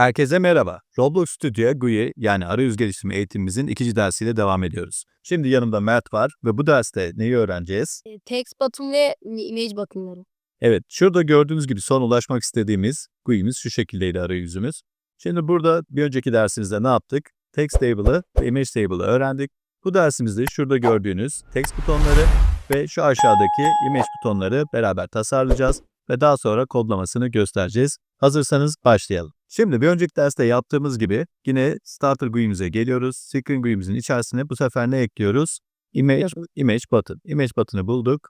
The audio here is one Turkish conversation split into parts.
Herkese merhaba. Roblox Studio GUI yani arayüz geliştirme eğitimimizin ikinci dersiyle devam ediyoruz. Şimdi yanımda Mert var ve bu derste neyi öğreneceğiz? E, Text button ve image buttonları. Evet, şurada gördüğünüz gibi son ulaşmak istediğimiz GUI'miz şu şekildeydi arayüzümüz. Şimdi burada bir önceki dersimizde ne yaptık? Text table'ı ve image table'ı öğrendik. Bu dersimizde şurada gördüğünüz text butonları ve şu aşağıdaki image butonları beraber tasarlayacağız ve daha sonra kodlamasını göstereceğiz. Hazırsanız başlayalım. Şimdi bir önceki derste yaptığımız gibi yine starter GUI'mize geliyoruz. Screen GUI'mizin içerisine bu sefer ne ekliyoruz? Image, image button. Image button'ı bulduk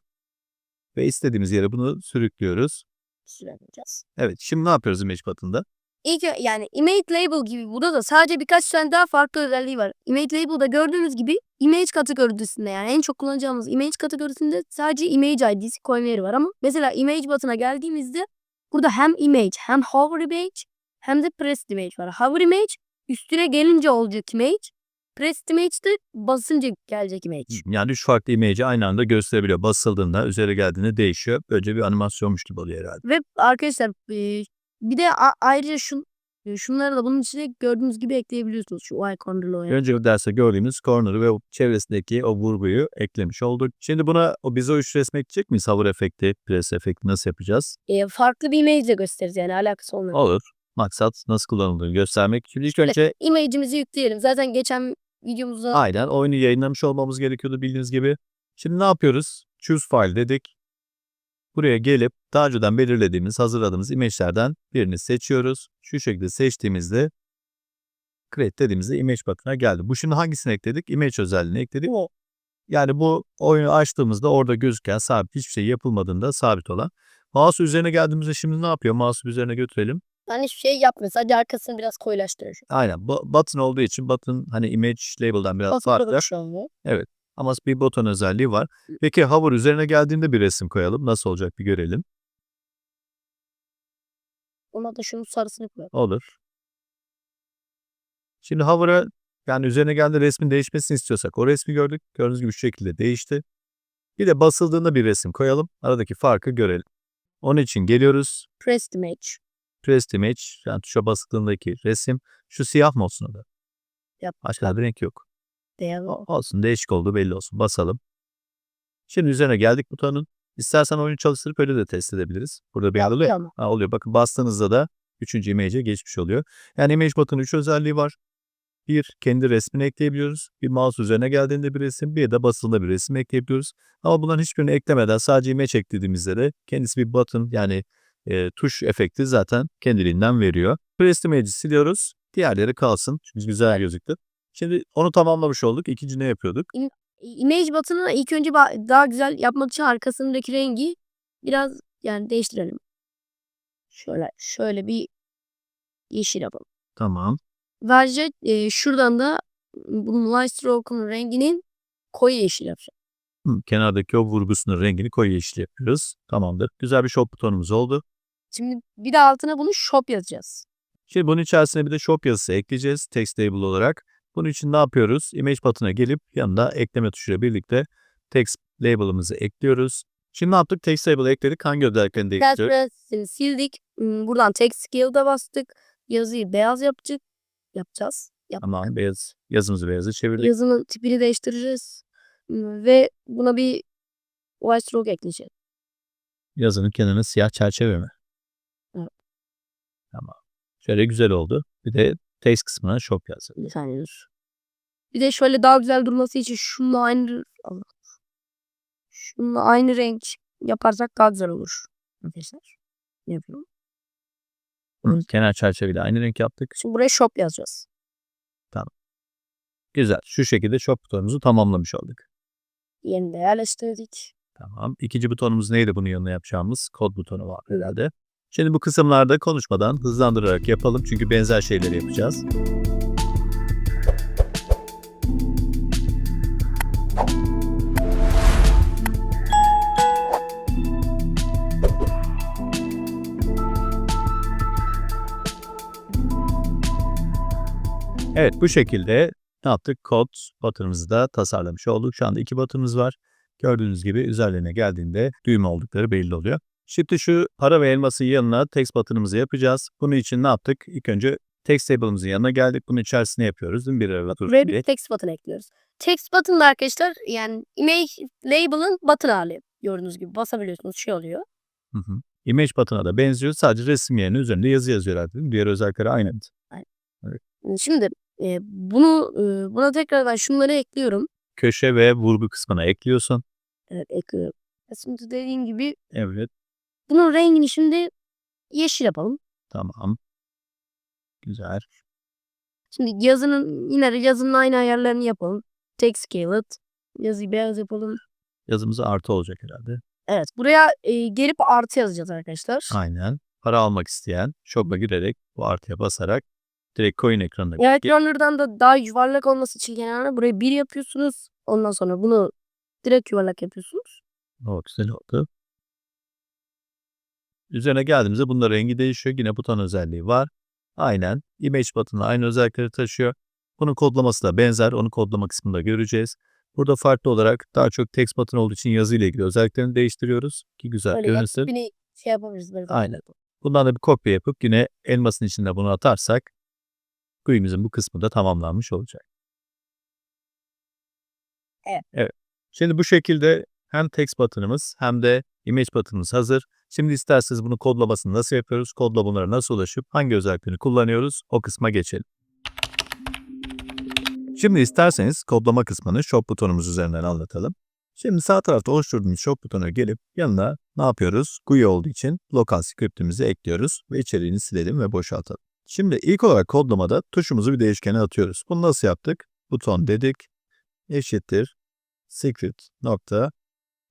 ve istediğimiz yere bunu sürüklüyoruz. Süremeyeceğiz. Evet, şimdi ne yapıyoruz image button'da? İlk yani image label gibi burada da sadece birkaç tane daha farklı özelliği var. Image label'da gördüğünüz gibi image kategorisinde yani en çok kullanacağımız image kategorisinde sadece image ID'si koyma yeri var ama mesela image button'a geldiğimizde burada hem image hem hover image hem de pressed image var. Hover image üstüne gelince olacak image. Pressed image de basınca gelecek image. Yani üç farklı image'i aynı anda gösterebiliyor. Basıldığında, üzeri geldiğinde değişiyor. Böylece bir animasyonmuş gibi oluyor herhalde. Ve arkadaşlar e, bir de ayrıca şun, e, şunları da bunun içine gördüğünüz gibi ekleyebiliyorsunuz. Şu icon'ları oraya. Önce bu derste gördüğümüz corner'ı ve çevresindeki o vurguyu eklemiş olduk. Şimdi buna o bize o üç resmi ekleyecek miyiz? Hover efekti, press efekti nasıl yapacağız? E, farklı bir image de gösteririz yani alakası olmuyor. Olur. Maksat nasıl kullanıldığını göstermek. Şimdi ilk önce Image'imizi yükleyelim. Zaten geçen videomuzda aynen oyunu yayınlamış olmamız gerekiyordu bildiğiniz gibi. Şimdi ne yapıyoruz? Choose file dedik. Buraya gelip daha önceden belirlediğimiz, hazırladığımız image'lerden birini seçiyoruz. Şu şekilde seçtiğimizde create dediğimizde image button'a geldi. Bu şimdi hangisini ekledik? Image özelliğini ekledik. bu. Yani bu oyunu açtığımızda orada gözüken sabit hiçbir şey yapılmadığında sabit olan. Mouse üzerine geldiğimizde şimdi ne yapıyor? Mouse'u üzerine götürelim. Yani hiçbir şey yapmıyor. Sadece arkasını biraz koyulaştırıyor. Aynen. bu- Button olduğu için button hani image label'dan biraz Bak, farklı. bu. Ama bir buton özelliği var. Peki hover üzerine geldiğinde bir resim koyalım. Nasıl olacak bir görelim. Ona da şunun sarısını koyalım. Olur. Şimdi hover'a yani üzerine geldi resmin değişmesini istiyorsak o resmi gördük. Gördüğünüz gibi şu şekilde değişti. Bir de basıldığında bir resim koyalım. Aradaki farkı görelim. Onun için geliyoruz. Pressed image. Press image yani tuşa basıldığındaki resim şu siyah mı olsun o da? Yap. Başka bir renk yok. Değer O- Olsun değişik olduğu belli olsun. Basalım. Şimdi üzerine geldik butonun. İstersen oyunu çalıştırıp öyle de test edebiliriz. Burada bir oluyor. Ha, oluyor. Bakın bastığınızda da üçüncü image'e geçmiş oluyor. Yani image button'ın üç özelliği var. Bir, kendi resmini ekleyebiliyoruz. Bir mouse üzerine geldiğinde bir resim, bir de basıldığında bir resim ekleyebiliyoruz. Ama bunların hiçbirini eklemeden sadece image eklediğimizde de kendisi bir button yani e, tuş efekti zaten kendiliğinden veriyor. Press image'i siliyoruz. Diğerleri kalsın. Çünkü güzel gözüktü. Şimdi onu tamamlamış olduk. İkinci ne yapıyorduk? Image button'ı ilk önce daha güzel yapmak için arkasındaki rengi biraz yani değiştirelim. Şöyle şöyle bir yeşil yapalım. Tamam. Böylece e, şuradan da bunun light stroke'un renginin koyu yeşil yapacağım. Hı, kenardaki o vurgusunun rengini koyu yeşil yapıyoruz. Tamamdır. Güzel bir shop butonumuz oldu. Şimdi bir de altına bunu shop yazacağız. Şimdi bunun içerisine bir de shop yazısı ekleyeceğiz text table olarak. Bunun için ne yapıyoruz? Image button'a gelip yanında ekleme tuşuyla birlikte text label'ımızı ekliyoruz. Şimdi ne yaptık? Text label'ı ekledik. Hangi özelliklerini değiştiriyoruz? Press'ini sildik. Hmm, Buradan text scale'da bastık. Yazıyı beyaz yapacak. Yapacağız. Yap. Tamam. Beyaz, yazımızı beyaza çevirdik. Yazının tipini değiştireceğiz. Ve buna bir white stroke ekleyeceğiz. Yazının kenarına siyah çerçeve mi? Evet. Tamam. Şöyle güzel oldu. Bir de text kısmına shop yazdık. Bir saniye dur. Bir de şöyle daha güzel durması için şununla aynı Allah. Şununla aynı renk yaparsak daha güzel olur. Arkadaşlar. Yapıyorum? Hı, Kenar çerçeveyle aynı renk yaptık. Şimdi buraya shop yazacağız. Güzel. Şu şekilde shop butonumuzu tamamlamış olduk. Yerini de yerleştirdik. Tamam. İkinci butonumuz neydi bunun yanına yapacağımız? Kod butonu var herhalde. Şimdi bu kısımlarda konuşmadan hızlandırarak yapalım. Çünkü benzer şeyleri yapacağız. Evet bu şekilde ne yaptık? Kod button'ımızı da tasarlamış olduk. Şu anda iki button'ımız var. Gördüğünüz gibi üzerlerine geldiğinde düğme oldukları belli oluyor. Şimdi şu para ve elması yanına text button'ımızı yapacağız. Bunun için ne yaptık? İlk önce Text table'ımızın yanına geldik. Bunun içerisine yapıyoruz. Değil mi? Bir arada Buraya bir text button ekliyoruz. Text button da arkadaşlar yani image label'ın button hali. Gördüğünüz gibi basabiliyorsunuz şey oluyor. Hı hı. Image button'a da benziyor. Sadece resim yerine üzerinde yazı yazıyorlar. Değil mi? Diğer özellikleri aynı. Şimdi e, bunu e, buna tekrardan şunları ekliyorum. Köşe ve vurgu kısmına ekliyorsun. Evet ekliyorum. Şimdi dediğim gibi Evet. bunun rengini şimdi yeşil yapalım. Tamam. Güzel. Şimdi yazının yine de yazının aynı ayarlarını yapalım. Text scale it. Yazıyı beyaz yapalım. Yazımız artı olacak herhalde. Evet buraya e, gelip artı yazacağız arkadaşlar. Aynen. Para almak isteyen shop'a girerek bu artıya basarak direkt coin ekranına Evet Runner'dan da daha yuvarlak olması için kenarına buraya bir yapıyorsunuz. Ondan sonra bunu direkt yuvarlak yapıyorsunuz. O güzel oldu. Üzerine geldiğimizde bunda rengi değişiyor. Yine buton özelliği var. Aynen. Image button'la aynı özellikleri taşıyor. Bunun kodlaması da benzer. Onu kodlama kısmında göreceğiz. Burada farklı olarak daha çok text button olduğu için yazı ile ilgili özelliklerini değiştiriyoruz. Ki güzel Böyle görünsün. hepsini şey yapabiliriz. Böyle Aynen. Bundan da bir kopya yapıp yine elmasın içinde bunu atarsak GUI'mizin bu kısmı da tamamlanmış olacak. Evet. Evet. Şimdi bu şekilde hem text button'ımız hem de image button'ımız hazır. Şimdi isterseniz bunu kodlamasını nasıl yapıyoruz, kodla bunlara nasıl ulaşıp hangi özelliklerini kullanıyoruz o kısma geçelim. Şimdi isterseniz kodlama kısmını shop butonumuz üzerinden anlatalım. Şimdi sağ tarafta oluşturduğumuz shop butonuna gelip yanına ne yapıyoruz? GUI olduğu için lokal scriptimizi ekliyoruz ve içeriğini silelim ve boşaltalım. Şimdi ilk olarak kodlamada tuşumuzu bir değişkene atıyoruz. Bunu nasıl yaptık? Buton dedik eşittir secret nokta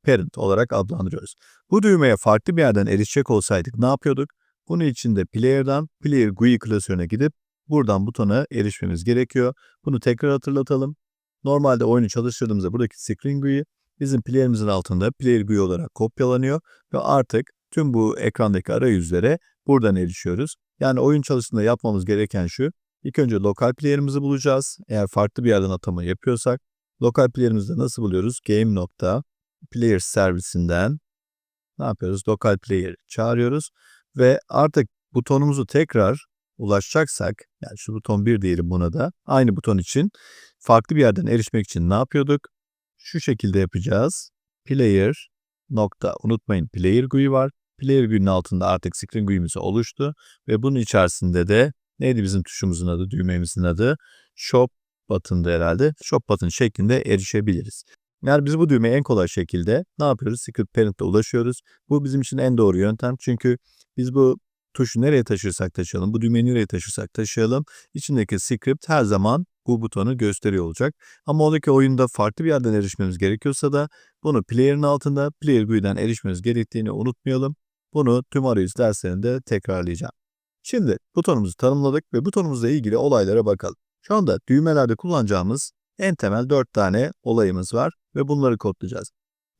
parent olarak adlandırıyoruz. Bu düğmeye farklı bir yerden erişecek olsaydık ne yapıyorduk? Bunun için de player'dan player GUI klasörüne gidip buradan butona erişmemiz gerekiyor. Bunu tekrar hatırlatalım. Normalde oyunu çalıştırdığımızda buradaki screen GUI bizim player'imizin altında player GUI olarak kopyalanıyor ve artık tüm bu ekrandaki arayüzlere buradan erişiyoruz. Yani oyun çalıştığında yapmamız gereken şu. İlk önce lokal player'imizi bulacağız. Eğer farklı bir yerden atama yapıyorsak lokal player'imizi de nasıl buluyoruz? Game player servisinden ne yapıyoruz? Lokal player çağırıyoruz ve artık butonumuzu tekrar ulaşacaksak yani şu buton 1 diyelim buna da aynı buton için farklı bir yerden erişmek için ne yapıyorduk? Şu şekilde yapacağız. Player nokta unutmayın player GUI var. Player GUI'nin altında artık screen GUI'miz oluştu ve bunun içerisinde de neydi bizim tuşumuzun adı, düğmemizin adı? Shop button'da herhalde. Shop button şeklinde erişebiliriz. Yani biz bu düğmeye en kolay şekilde ne yapıyoruz? Secret Parent'e ulaşıyoruz. Bu bizim için en doğru yöntem. Çünkü biz bu tuşu nereye taşırsak taşıyalım, bu düğmeyi nereye taşırsak taşıyalım, içindeki script her zaman bu butonu gösteriyor olacak. Ama oradaki oyunda farklı bir yerden erişmemiz gerekiyorsa da bunu player'ın altında player GUI'den erişmemiz gerektiğini unutmayalım. Bunu tüm arayüz derslerinde tekrarlayacağım. Şimdi butonumuzu tanımladık ve butonumuzla ilgili olaylara bakalım. Şu anda düğmelerde kullanacağımız en temel 4 tane olayımız var ve bunları kodlayacağız.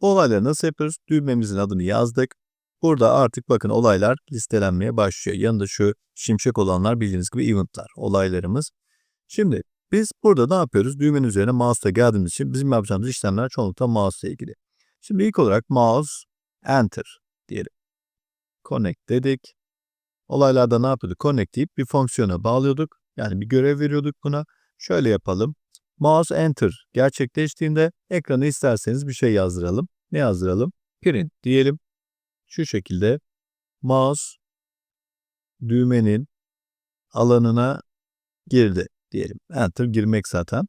Bu olayları nasıl yapıyoruz? Düğmemizin adını yazdık. Burada artık bakın olaylar listelenmeye başlıyor. Yanında şu şimşek olanlar bildiğiniz gibi eventlar, olaylarımız. Şimdi biz burada ne yapıyoruz? Düğmenin üzerine mouse'la geldiğimiz için bizim yapacağımız işlemler çoğunlukla mouse ile ilgili. Şimdi ilk olarak mouse enter diyelim. Connect dedik. Olaylarda ne yapıyorduk? Connect deyip bir fonksiyona bağlıyorduk. Yani bir görev veriyorduk buna. Şöyle yapalım. Mouse enter gerçekleştiğinde ekrana isterseniz bir şey yazdıralım. Ne yazdıralım? Print diyelim. Şu şekilde mouse düğmenin alanına girdi diyelim. Enter girmek zaten.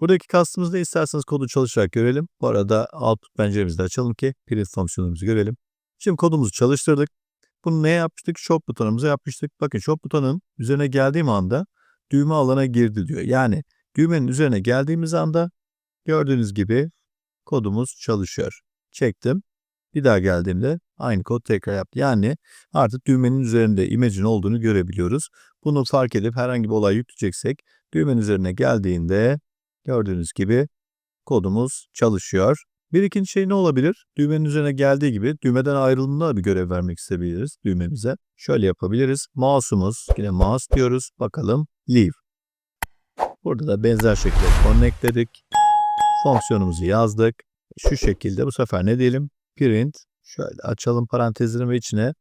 Buradaki kastımızda isterseniz kodu çalışarak görelim. Bu arada output penceremizi de açalım ki print fonksiyonumuzu görelim. Şimdi kodumuzu çalıştırdık. Bunu ne yapmıştık? Shop butonumuza yapmıştık. Bakın shop butonun üzerine geldiğim anda düğme alana girdi diyor. Yani düğmenin üzerine geldiğimiz anda gördüğünüz gibi kodumuz çalışıyor. Çektim. Bir daha geldiğimde aynı kod tekrar yaptı. Yani artık düğmenin üzerinde imajın olduğunu görebiliyoruz. Bunu fark edip herhangi bir olay yükleyeceksek düğmenin üzerine geldiğinde gördüğünüz gibi kodumuz çalışıyor. Bir ikinci şey ne olabilir? Düğmenin üzerine geldiği gibi düğmeden ayrılımda bir görev vermek isteyebiliriz düğmemize. Şöyle yapabiliriz. Mouse'umuz yine mouse diyoruz. Bakalım leave. Burada da benzer şekilde connect. Fonksiyonumuzu yazdık. Şu şekilde bu sefer ne diyelim? Print. Şöyle açalım parantezlerin ve içine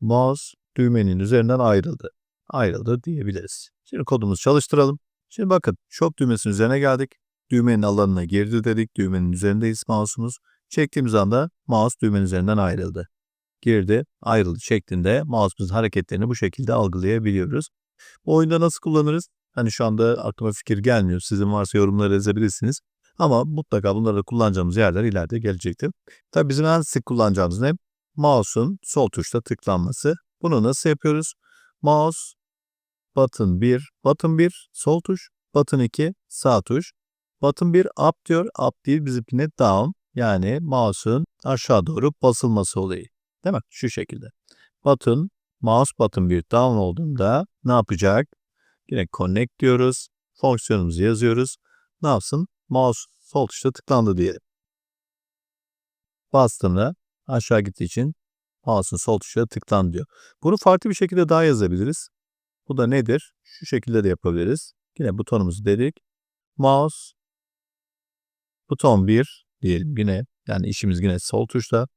mouse düğmenin üzerinden ayrıldı. ayrıldı diyebiliriz. Şimdi kodumuzu çalıştıralım. Şimdi bakın shop düğmesinin üzerine geldik. Düğmenin alanına girdi dedik. Düğmenin üzerindeyiz mouse'umuz. Çektiğimiz anda mouse düğmenin üzerinden ayrıldı. Girdi, ayrıldı şeklinde mouse'umuzun hareketlerini bu şekilde algılayabiliyoruz. Bu oyunda nasıl kullanırız? Hani şu anda aklıma fikir gelmiyor. Sizin varsa yorumlara yazabilirsiniz. Ama mutlaka bunları da kullanacağımız yerler ileride gelecektir. Tabii bizim en sık kullanacağımız ne? Mouse'un sol tuşla tıklanması. Bunu nasıl yapıyoruz? Mouse, button 1, button 1 sol tuş, button 2 sağ tuş. Button 1 up diyor, up değil bizimkine down. Yani mouse'un aşağı doğru basılması olayı. Değil mi? Şu şekilde. Button, mouse button 1 down olduğunda ne yapacak? Yine connect diyoruz. Fonksiyonumuzu yazıyoruz. Ne yapsın? Mouse sol tuşla tıklandı diyelim. Bastığında aşağı gittiği için mouse'un sol tuşuna tıklan diyor. Bunu farklı bir şekilde daha yazabiliriz. Bu da nedir? Şu şekilde de yapabiliriz. Yine butonumuzu dedik. Mouse buton 1 diyelim yine. Yani işimiz yine sol tuşta.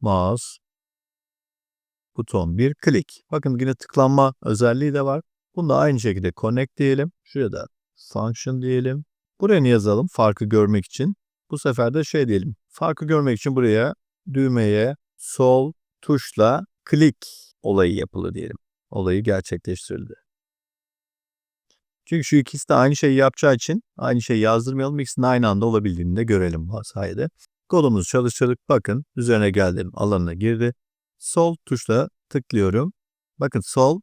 Mouse buton 1 klik. Bakın yine tıklanma özelliği de var. Bunu da aynı şekilde connect diyelim. Şuraya da function diyelim. Buraya ne yazalım farkı görmek için? Bu sefer de şey diyelim. Farkı görmek için buraya düğmeye sol tuşla klik olayı yapılır diyelim. Olayı gerçekleştirildi. Çünkü şu ikisi de aynı şeyi yapacağı için aynı şeyi yazdırmayalım. İkisinin aynı anda olabildiğini de görelim bu sayede. Kodumuzu çalıştırdık. Bakın üzerine geldim. Alanına girdi. Sol tuşla tıklıyorum. Bakın sol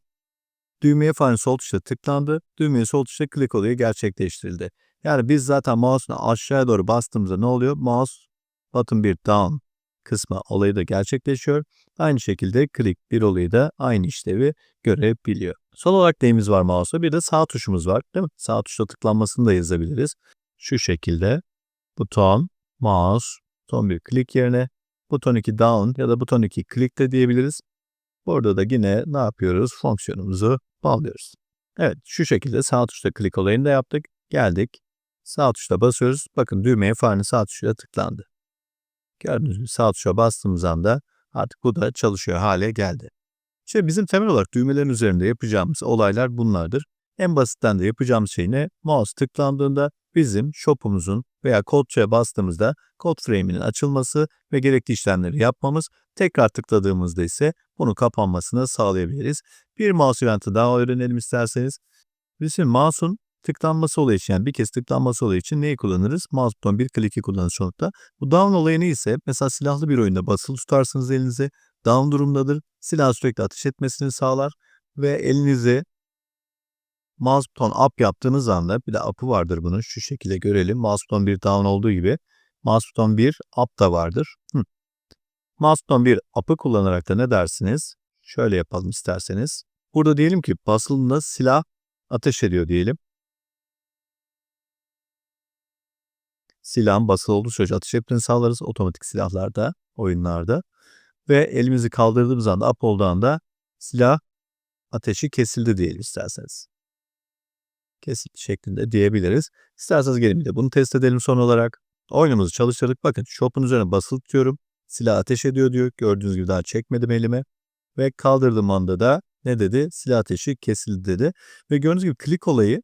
düğmeye falan sol tuşla tıklandı. Düğmeye sol tuşla klik olayı gerçekleştirildi. Yani biz zaten mouse'unu aşağıya doğru bastığımızda ne oluyor? Mouse button bir down kısmı olayı da gerçekleşiyor. Aynı şekilde click bir olayı da aynı işlevi görebiliyor. Sol olarak neyimiz var mouse'da? Bir de sağ tuşumuz var değil mi? Sağ tuşla tıklanmasını da yazabiliriz. Şu şekilde buton, mouse, son bir click yerine buton 2 down ya da buton 2 click de diyebiliriz. Burada da yine ne yapıyoruz? Fonksiyonumuzu bağlıyoruz. Evet şu şekilde sağ tuşla click olayını da yaptık. Geldik. Sağ tuşla basıyoruz. Bakın düğmeye farenin sağ tuşuyla tıklandı. Gördüğünüz gibi sağ tuşa bastığımız anda artık bu da çalışıyor hale geldi. İşte bizim temel olarak düğmelerin üzerinde yapacağımız olaylar bunlardır. En basitten de yapacağımız şey ne? Mouse tıklandığında bizim shop'umuzun veya kod tuşa bastığımızda kod frame'inin açılması ve gerekli işlemleri yapmamız. Tekrar tıkladığımızda ise bunu kapanmasını sağlayabiliriz. Bir mouse eventi daha öğrenelim isterseniz. Bizim mouse'un tıklanması olayı için yani bir kez tıklanması olayı için neyi kullanırız? Mouse buton bir kliki kullanırız çoğunlukla. Bu down olayını ise mesela silahlı bir oyunda basılı tutarsınız elinizi. Down durumdadır. Silah sürekli ateş etmesini sağlar ve elinizi mouse buton up yaptığınız anda bir de up'ı vardır bunun. Şu şekilde görelim. Mouse buton bir down olduğu gibi mouse buton bir up da vardır. Hı. Mouse buton bir up'ı kullanarak da ne dersiniz? Şöyle yapalım isterseniz. Burada diyelim ki basılında silah ateş ediyor diyelim. Silahın basılı olduğu sürece atış etmesini sağlarız otomatik silahlarda, oyunlarda. Ve elimizi kaldırdığımız anda, up olduğu silah ateşi kesildi diyelim isterseniz. Kesildi şeklinde diyebiliriz. İsterseniz gelin bir de bunu test edelim son olarak. Oyunumuzu çalıştırdık. Bakın shop'un üzerine basılı tutuyorum. Silah ateş ediyor diyor. Gördüğünüz gibi daha çekmedim elime. Ve kaldırdığım anda da ne dedi? Silah ateşi kesildi dedi. Ve gördüğünüz gibi klik olayı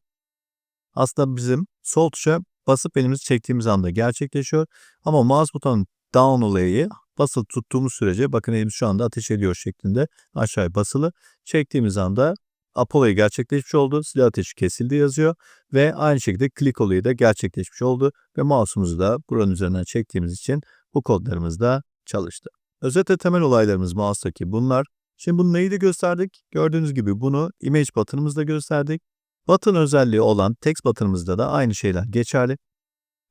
aslında bizim sol tuşa basıp elimizi çektiğimiz anda gerçekleşiyor. Ama mouse butonu down olayı basılı tuttuğumuz sürece bakın elimiz şu anda ateş ediyor şeklinde aşağıya basılı. Çektiğimiz anda up olayı gerçekleşmiş oldu. Silah ateşi kesildi yazıyor. Ve aynı şekilde click olayı da gerçekleşmiş oldu. Ve mouse'umuzu da buranın üzerinden çektiğimiz için bu kodlarımız da çalıştı. Özetle temel olaylarımız mouse'daki bunlar. Şimdi bunu neyi de gösterdik? Gördüğünüz gibi bunu image button'ımızda gösterdik. Button özelliği olan text button'ımızda da aynı şeyler geçerli.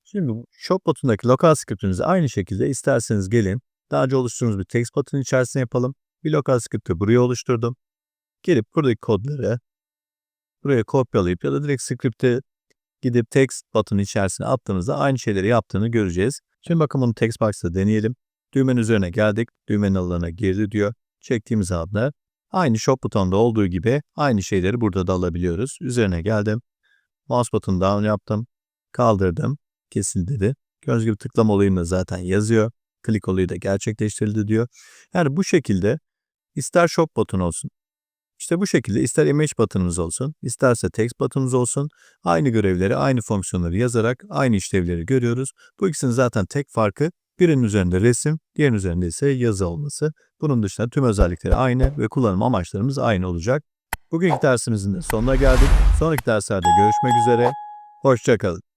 Şimdi shop button'daki lokal script'imizi aynı şekilde isterseniz gelin. Daha önce oluşturduğumuz bir text button içerisine yapalım. Bir lokal script'i buraya oluşturdum. Gelip buradaki kodları buraya kopyalayıp ya da direkt script'e gidip text button içerisine attığımızda aynı şeyleri yaptığını göreceğiz. Şimdi bakın bunu text box'ta deneyelim. Düğmenin üzerine geldik. Düğmenin alanına girdi diyor. Çektiğimiz anda Aynı shop butonda olduğu gibi aynı şeyleri burada da alabiliyoruz. Üzerine geldim. Mouse button down yaptım. Kaldırdım. Kesil dedi. Gördüğünüz gibi tıklama olayını zaten yazıyor. Klik olayı da gerçekleştirildi diyor. Yani bu şekilde ister shop button olsun, İşte bu şekilde ister image button'ınız olsun, isterse text button'ınız olsun, aynı görevleri, aynı fonksiyonları yazarak aynı işlevleri görüyoruz. Bu ikisinin zaten tek farkı birinin üzerinde resim, diğerinin üzerinde ise yazı olması. Bunun dışında tüm özellikleri aynı ve kullanım amaçlarımız aynı olacak. Bugünkü dersimizin de sonuna geldik. Sonraki derslerde görüşmek üzere. Hoşçakalın.